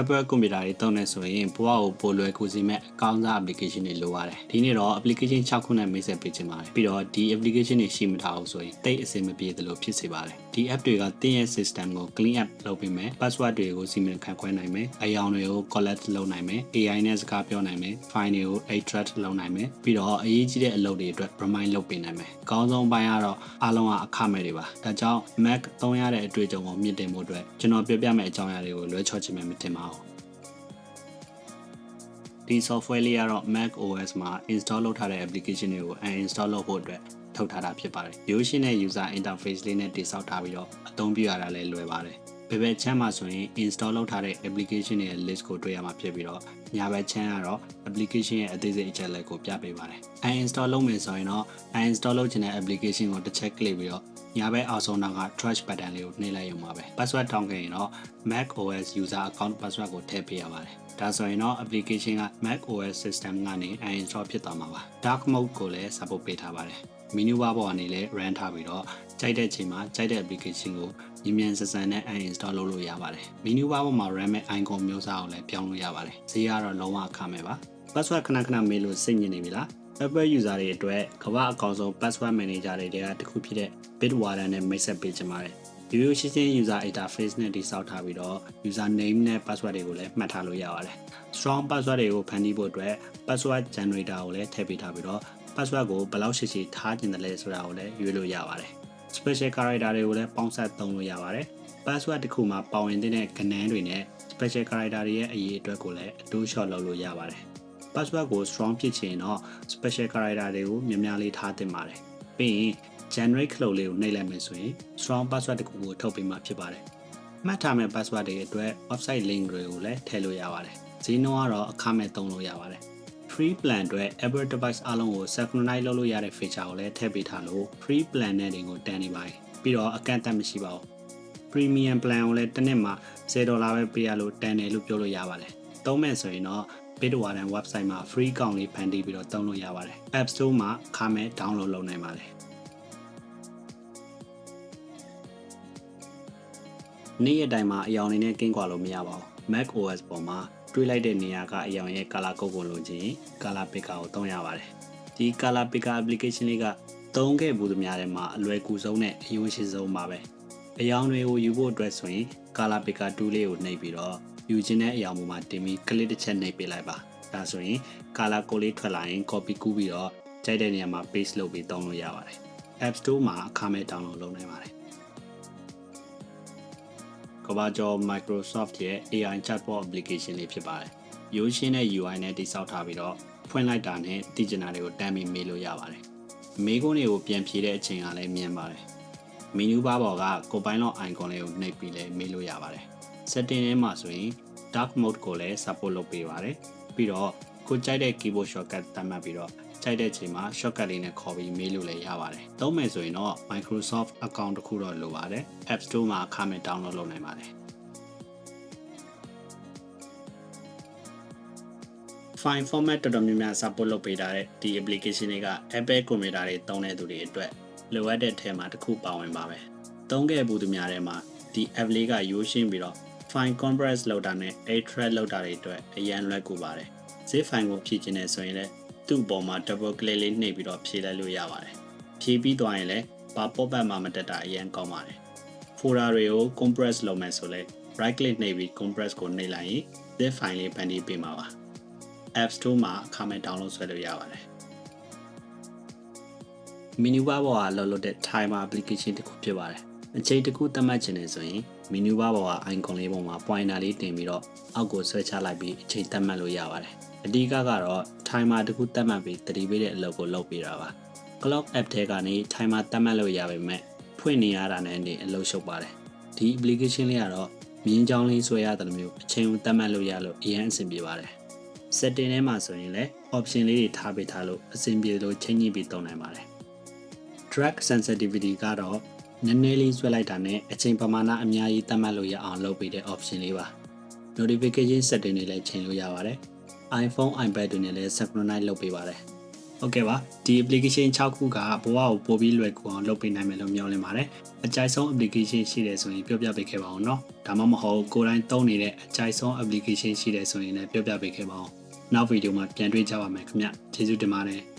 Apple ကွန်ပျူတာတွေသုံးနေဆိုရင်ဘဝကိုပိုလွယ်ကူစေမဲ့အကောင်းစား application တွေလိုပါတယ်ဒီနေ့တော့ application 6ခုနဲ့မိတ်ဆက်ပေးချင်ပါတယ်ပြီးတော့ဒီ application တွေရှိမထားဘူးဆိုရင်တိတ်အဆင်မပြေသလိုဖြစ်စေပါတယ်ဒီ app တွေကသင်ရဲ့ system ကို clean up လုပ်ပေးမယ် password တွေကိုစီမံခန့်ခွဲနိုင်မယ်အယောင်တွေကို collect လုပ်နိုင်မယ် AI နဲ့စကားပြောနိုင်မယ် file တွေကို extract လုပ်နိုင်မယ်ပြီးတော့အရေးကြီးတဲ့အလုပ်တွေအတွက် remind လုပ်ပေးနိုင်မယ်အကောင်းဆုံးပိုင်းကတော့အားလုံးကအခမဲ့တွေပါဒါကြောင့် Mac သုံးရတဲ့အတွေ့အကြုံကိုမြင့်တင်ဖို့အတွက်ကျွန်တော်ပြောပြမယ့်အကြောင်းအရာတွေကိုလွှဲချော်ချင်မှမထင်ပါဘူးဒီ software လေးကတော့ Mac OS မှာ install လုပ်ထားတဲ့ application တွေကို uninstall လုပ်ဖို့အတွက်ထုတ်ထားတာဖြစ်ပါတယ်။ Yoshi နဲ့ user interface လေးနဲ့တိစောက်ထားပြီးတော့အသုံးပြုရတာလည်းလွယ်ပါတယ်။ဘယ်ဘက်ချမ်းမှာဆိုရင် install လုပ်ထားတဲ့ application တွေရဲ့ list ကိုတွေ့ရမှာဖြစ်ပြီးတော့ညာဘက်ချမ်းကတော့ application ရဲ့အသေးစိတ်အချက်အလက်ကိုပြပေးပါတယ်။ uninstall လုပ်မယ်ဆိုရင်တော့ uninstall လုပ်ချင်တဲ့ application ကိုတစ်ချက် click ပြီးတော့ ညာဘက်အောက်ဆုံးနောက်က trash button လေးကိုနှိပ်လိုက်ရုံပါပဲ password တောင်းခဲ့ရင်တော့ Mac OS user account password ကိုထည့်ပေးရပါတယ်ဒါဆိုရင်တော့ application က Mac OS system ကနေ uninstall ဖြစ်သွားမှာပါ dark mode ကိုလည်း support ပေးထားပါတယ် menu bar ပေါ်ကနေလည်း run ထားပြီးတော့ကြိုက်တဲ့ချိန်မှာကြိုက်တဲ့ application ကိုမြင်မြန်ဆန်ဆန်နဲ့ uninstall လုပ်လို့ရပါတယ် menu bar ပေါ်မှာ run မဲ့ icon မျိုးစားကိုလည်းပြောင်းလို့ရပါတယ်ဈေးကတော့လုံးဝအခမဲ့ပါ password ခဏခဏမေးလို့စိတ်ညစ်နေပြီလား Apple user တွေအတွက်ကမ္ဘာအကောင်ဆုံး password manager တွေတဲကတစ်ခုဖြစ်တဲ့ Bitwarden နဲ့မိတ်ဆက်ပေးချင်ပါတယ်။ရိုးရိုးရှင်းရှင်း user interface နဲ့တိစောက်ထားပြီးတော့ user name နဲ့ password တွေကိုလည်းမှတ်ထားလို့ရပါတယ်။ strong password တွေကိုဖန်တီးဖို့အတွက် password generator ကိုလည်းထည့်ပေးထားပြီးတော့ password ကိုဘယ်လောက်ရှိရှိထားခြင်းတယ်လဲဆိုတာကိုလည်းရွေးလို့ရပါတယ်။ special character တွေကိုလည်းပေါင်းစပ်သုံးလို့ရပါတယ်။ password တစ်ခုမှာပါဝင်တဲ့ကဏ္ဍတွေနဲ့ special character တွေရဲ့အရေးအတွက်ကိုလည်းအတိုးလျှော့လုပ်လို့ရပါတယ်။ password ကို strong ဖြစ်ချင်တော့ special character တွေကိုများများလေးထားသင့်ပါတယ်။ပြီးရင် generate ခလုတ်လေးကိုနှိပ်လိုက်မယ်ဆိုရင် strong password တစ်ခုကိုထုတ်ပေးမှဖြစ်ပါတယ်။မှတ်ထားမယ့် password တွေအတွက် website link တွေကိုလည်းထည့်လို့ရပါတယ်။ဈေးနှုန်းကတော့အခမဲ့သုံးလို့ရပါတယ်။ free plan အတွက် Apple device အားလုံးကို synchronize လုပ်လို့ရတဲ့ feature ကိုလည်းထည့်ပေးထားလို့ free plan နဲ့တွေကိုတန်နေပါတယ်။ပြီးတော့အကန့်အသတ်မရှိပါဘူး။ premium plan ကိုလည်းတစ်နှစ်မှာ10ဒေါ်လာပဲပေးရလို့တန်တယ်လို့ပြောလို့ရပါတယ်။သုံးမဲ့ဆိုရင်တော့ Bitwarden website မှာ free account လေးဖန်တီးပြီးတော့သုံးလို့ရပါတယ် App Store မှာခါမဲ့ download လုပ်နိုင်ပါတယ်နေ့ရက်တိုင်းမှာအယောင်နေနဲ့ကင်းကွာလို့မရပါဘူး Mac OS ပေါ်မှာတွေးလိုက်တဲ့နေရာကအယောင်ရဲ့ color code ကိုလိုချင် color picker ကိုသုံးရပါတယ်ဒီ color picker application လေးကသုံးခဲ့ဘူးသမျှထဲမှာအလွယ်ကူဆုံးနဲ့အယုံရှိဆုံးပါပဲ အယောင်တွေကိုယူဖို့အတွက်ဆိုရင် color picker tool လေးကိုနှိပ်ပြီးတော့ယူခြင်းတဲ့အရာပေါ်မှာတင်ပြီး click တစ်ချက်နှိပ်ပေးလိုက်ပါဒါဆိုရင် color code လေးထွက်လာရင် copy ကူးပြီးတော့ကြိုက်တဲ့နေရာမှာ paste လုပ်ပြီးသုံးလို့ရပါတယ် App Store မှာအခမဲ့ download လုပ်နိုင်ပါတယ်ကဘာကျော် Microsoft ရဲ့ AI chatbot application လေးဖြစ်ပါတယ်ရိုးရှင်းတဲ့ UI နဲ့တိစောက်ထားပြီးတော့ဖွင့်လိုက်တာနဲ့တည်ကျင်တာတွေကိုတန်းပြီးမေးလို့ရပါတယ်မေးခွန်းတွေကိုပြန်ဖြေတဲ့အချိန်ကလည်းမြင်ပါတယ် မီနူးဘားပေါ်က Copilot icon လေးကိုနှိပ်ပြီးလည်းမေးလို့ရပါတယ် setting ထဲမှာဆိုရင် dark mode ကိုလည်း support လုပ်ပေးပါတယ်ပြီးတော့ကိုကြိုက်တဲ့ keyboard shortcut သတ်မှတ်ပြီးတော့ကြိုက်တဲ့ချိန်မှာ shortcut လေးနဲ့ခေါ်ပြီးမေးလို့လည်းရပါတယ်။သုံးမယ်ဆိုရင်တော့ Microsoft account တစ်ခုတော့လိုပါတယ်။ App Store မှာအခမဲ့ download လုပ်နိုင်ပါတယ်။ file format တော်တော်များများ support လုပ်ပေးထားတဲ့ဒီ application တွေက Apple computer တွေသုံးတဲ့သူတွေအတွက် လိုအပ်တဲ့ထဲမှာတစ်ခုပါဝင်ပါပဲ။သုံးခဲ့ဘူးသူများထဲမှာဒီ app လေးကရိုးရှင်းပြီးတော့ file compress လုပ်တာနဲ့ extract လုပ်တာတွေအတွက်အရန်လွယ်ကူပါတယ်။ zip file ကိုဖြည့်ခြင်းနဲ့ဆိုရင်လည်းသူ့ပေါ်မှာ double click လေးနှိပ်ပြီးတော့ဖြည့်လိုက်လို့ရပါတယ်။ဖြည့်ပြီးသွားရင်လည်းဘာ pop up မှမတက်တာအရန်ကောင်းပါတယ်။ folder တွေကို compress လုပ်မယ်ဆိုလဲ right click နှိပ်ပြီး compress ကိုနှိပ်လိုက်ရင် zip file လေးဖန်တီးပေးမှာပါ။ App Store မှာအခမဲ့ download ဆွဲလို့ရပါတယ်။ menu bar ပေါ်ကလောလောတဲ့ timer application တစ်ခုဖြစ်ပါတယ်။အချိန်တစ်ခုသတ်မှတ်ခြင်းနဲ့ဆိုရင် menu bar ပေါ်က icon လေးပေါ်မှာ pointer လေးတင်ပြီးတော့အောက်ကိုဆွဲချလိုက်ပြီးအချိန်သတ်မှတ်လို့ရပါတယ်။အဓိကကတော့ timer တစ်ခုသတ်မှတ်ပြီးတတိပေးတဲ့အလုပ်ကိုလုပ်ပေးတာပါ။ clock app ထဲကနေ timer သတ်မှတ်လို့ရပါမယ်။ဖွင့်နေရတာနဲ့နေအလုပ်ရှုပ်ပါတယ်။ဒီ application လေးကတော့မြင်းချောင်းလေးဆွဲရတယ်လို့မျိုးအချိန်ကိုသတ်မှတ်လို့ရလို့အရင်အဆင်ပြေပါတယ်။ setting ထဲမှာဆိုရင်လည်း option လေးတွေထားပေးထားလို့အဆင်ပြေလို့ချိန်ညှိပြီးသုံးနိုင်ပါတယ်။ drag sensitivity ကတော့နည်းနည်းလေးဆွဲလိုက်တာနဲ့အချိန်ပမာဏအများကြီးသတ်မှတ်လို့ရအောင်လုပ်ပေးတဲ့ option လေးပါ notification setting တွေလည်းချိန်လို့ရပါတယ် iPhone iPad တွေနဲ့လည်း synchronize လုပ်ပေးပါတယ် ဟုတ်ကဲ့ပါဒီ application 6ခုကဘဝကိုပို့ပြီးလွယ်ကူအောင်လုပ်ပေးနိုင်မယ်လို့မျှော်လင့်ပါတယ်အကြိုက်ဆုံး application ရှိတယ်ဆိုရင်ပြောပြပေးခဲ့ပါအောင်เนาะဒါမှမဟုတ်ကိုယ်တိုင်သုံးနေတဲ့အကြိုက်ဆုံး application ရှိတယ်ဆိုရင်လည်းပြောပြပေးခဲ့ပါအောင်နောက်ဗီဒီယိုမှာပြန်တွေ့ကြပါမယ်ခင်ဗျကျေးဇူးတင်ပါတယ်